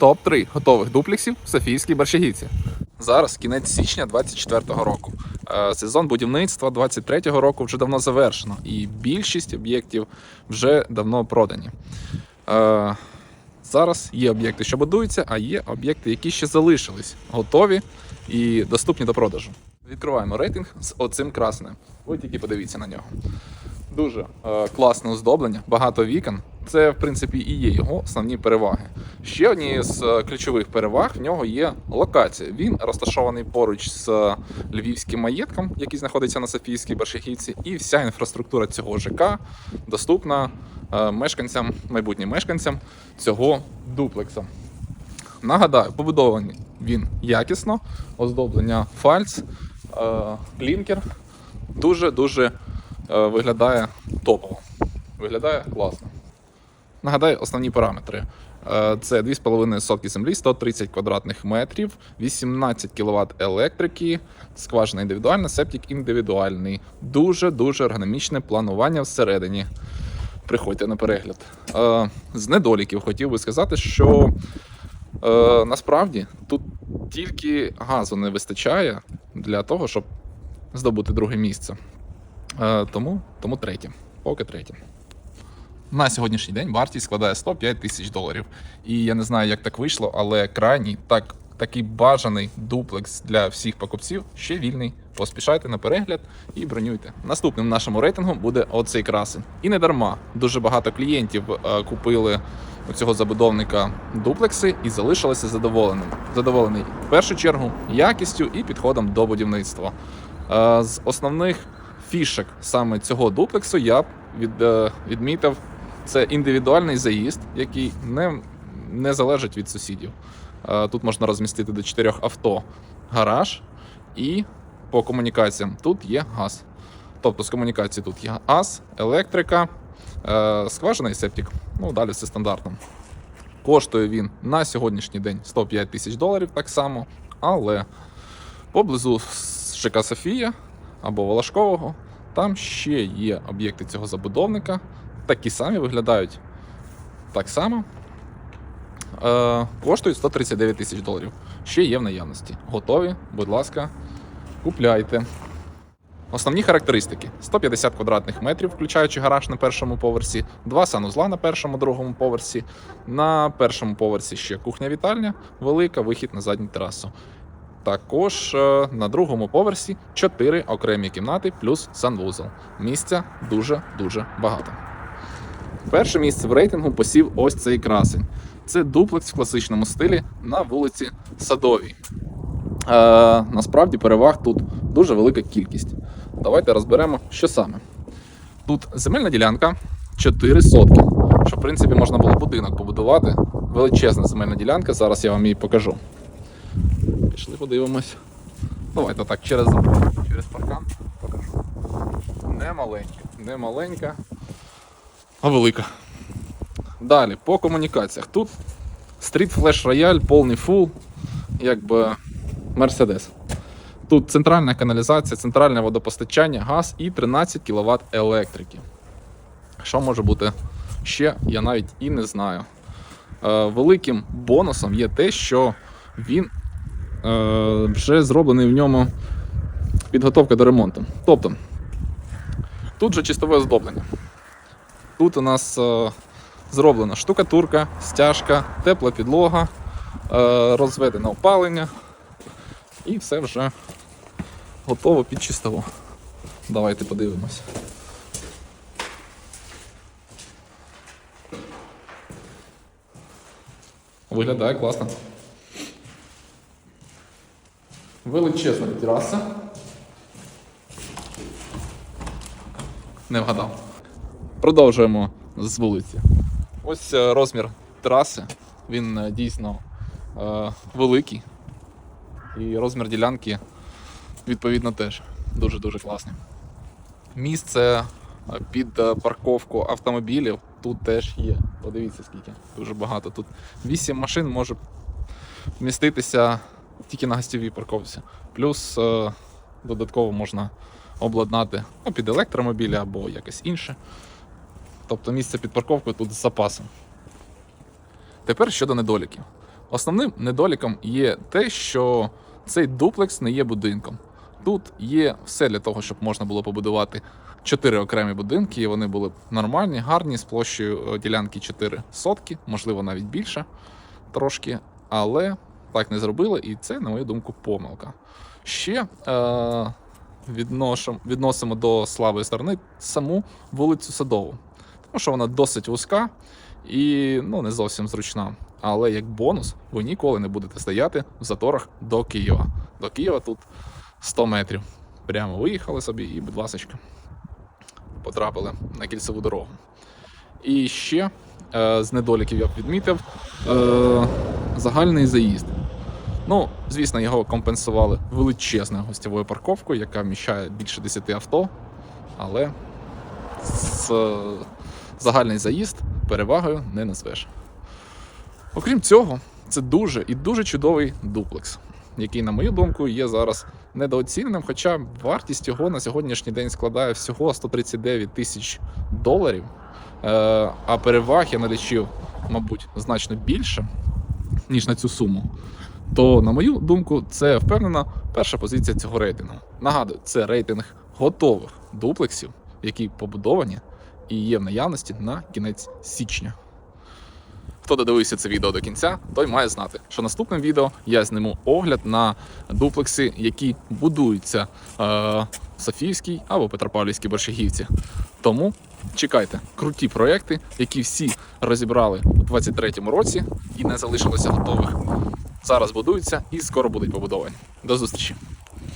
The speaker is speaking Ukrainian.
Топ-3 готових дуплексів в Софійській Борщагівці. Зараз кінець січня 24-го року. Е, Сезон будівництва 23-го року вже давно завершено, і більшість об'єктів вже давно продані. Е, Зараз є об'єкти, що будуються, а є об'єкти, які ще залишились, готові і доступні до продажу. Відкриваємо рейтинг з оцим красним. Ви тільки подивіться на нього. Дуже е, класне оздоблення, багато вікон. Це, в принципі, і є його основні переваги. Ще однією з е, ключових переваг в нього є локація. Він розташований поруч з е, львівським маєтком, який знаходиться на Софійській Бершахівці, і вся інфраструктура цього ЖК доступна е, мешканцям, майбутнім мешканцям цього дуплекса. Нагадаю, побудований він якісно, оздоблення фальц, клінкер. Дуже-дуже виглядає топово. Виглядає класно. Нагадаю, основні параметри. Е, Це 2,5 сотки землі, 130 квадратних метрів, 18 кВт електрики, скважина індивідуальна, септик індивідуальний. Дуже-дуже ергономічне планування всередині. Приходьте на перегляд. Е, З недоліків хотів би сказати, що е, насправді тут тільки газу не вистачає для того, щоб здобути друге місце. Тому, тому третє. Поки третє. На сьогоднішній день вартість складає 105 тисяч доларів. І я не знаю, як так вийшло, але крайній так, такий бажаний дуплекс для всіх покупців ще вільний. Поспішайте на перегляд і бронюйте. Наступним нашому рейтингу буде оцей красень. І не дарма. Дуже багато клієнтів е, купили у цього забудовника дуплекси і залишилися задоволеним. Задоволений в першу чергу якістю і підходом до будівництва. Е, З основних фішек саме цього дуплексу я б е, відмітив це індивідуальний заїзд, який не, не залежить від сусідів. Е, Тут можна розмістити до 4 авто гараж і по комунікаціям тут є газ. Тобто з комунікації тут є газ, електрика, е, скважина і септик. Ну, далі все стандартно. Коштує він на сьогоднішній день 105 тисяч доларів так само, але поблизу ЖК Софія або Волошкового там ще є об'єкти цього забудовника. Такі самі виглядають так само. Е, коштують 139 тисяч доларів. Ще є в наявності. Готові, будь ласка, купляйте. Основні характеристики: 150 квадратних метрів, включаючи гараж на першому поверсі, два санузла на першому другому поверсі. На першому поверсі ще кухня-вітальня, велика вихід на задню терасу. Також е, на другому поверсі 4 окремі кімнати плюс санвузол. Місця дуже-дуже багато. Перше місце в рейтингу посів ось цей красень. Це дуплекс в класичному стилі на вулиці Садовій. Е, насправді переваг тут дуже велика кількість. Давайте розберемо, що саме. Тут земельна ділянка 4 сотки. Що, в принципі, можна було будинок побудувати. Величезна земельна ділянка, зараз я вам її покажу. Пішли, подивимось. Давайте так, через через паркан покажу. Не маленька, не маленька, а велика. Далі, по комунікаціях. Тут стріт флеш рояль, повний фул, якби Мерседес. Тут центральна каналізація, центральне водопостачання, газ і 13 кВт електрики. Що може бути ще, я навіть і не знаю. Е, великим бонусом є те, що він е, вже зроблений в ньому підготовка до ремонту. Тобто, тут же чистове оздоблення. Тут у нас е, зроблена штукатурка, стяжка, тепла підлога, е, розведене опалення. І все вже готово під чистову. Давайте подивимось. Виглядає класно. Величезна тераса. Не вгадав. Продовжуємо з вулиці. Ось е, розмір тераси. Він е, дійсно е, великий. І розмір ділянки, відповідно, теж дуже-дуже класний. Місце е, під парковку автомобілів тут теж є. Подивіться, скільки. Дуже багато. Тут 8 машин може вміститися тільки на гостєвій парковці. Плюс е, додатково можна обладнати ну, під електромобілі або якось інше. Тобто місце під парковкою тут з запасом. Тепер щодо недоліків. Основним недоліком є те, що цей дуплекс не є будинком. Тут є все для того, щоб можна було побудувати чотири окремі будинки, і вони були нормальні, гарні, з площею е, ділянки 4 сотки, можливо, навіть більше трошки. Але так не зробили, і це, на мою думку, помилка. Ще е, відносимо до слабої сторони саму вулицю Садову, тому що вона досить вузька і ну, не зовсім зручна. Але як бонус, ви ніколи не будете стояти в заторах до Києва. До Києва тут 100 метрів. Прямо виїхали собі і, будь ласка, потрапили на кільцеву дорогу. І ще е, з недоліків я б відмітив е, загальний заїзд. Ну, звісно, його компенсували величезною гостєвою парковкою, яка вміщає більше 10 авто, але з, загальний заїзд перевагою не назвеш. Окрім цього, це дуже і дуже чудовий дуплекс, який, на мою думку, є зараз недооціненим, хоча вартість його на сьогоднішній день складає всього 139 тисяч доларів. Е, а переваг я налічив, мабуть, значно більше, ніж на цю суму. То, на мою думку, це впевнена перша позиція цього рейтингу. Нагадую, це рейтинг готових дуплексів, які побудовані і є в наявності на кінець січня. Хто додивився це відео до кінця, той має знати, що наступним відео я зніму огляд на дуплекси, які будуються е, в Софіївській або Петропавлівській Борщагівці. Тому чекайте круті проекти, які всі розібрали у 23-му році і не залишилося готових. Зараз будуються і скоро будуть побудовані. До зустрічі!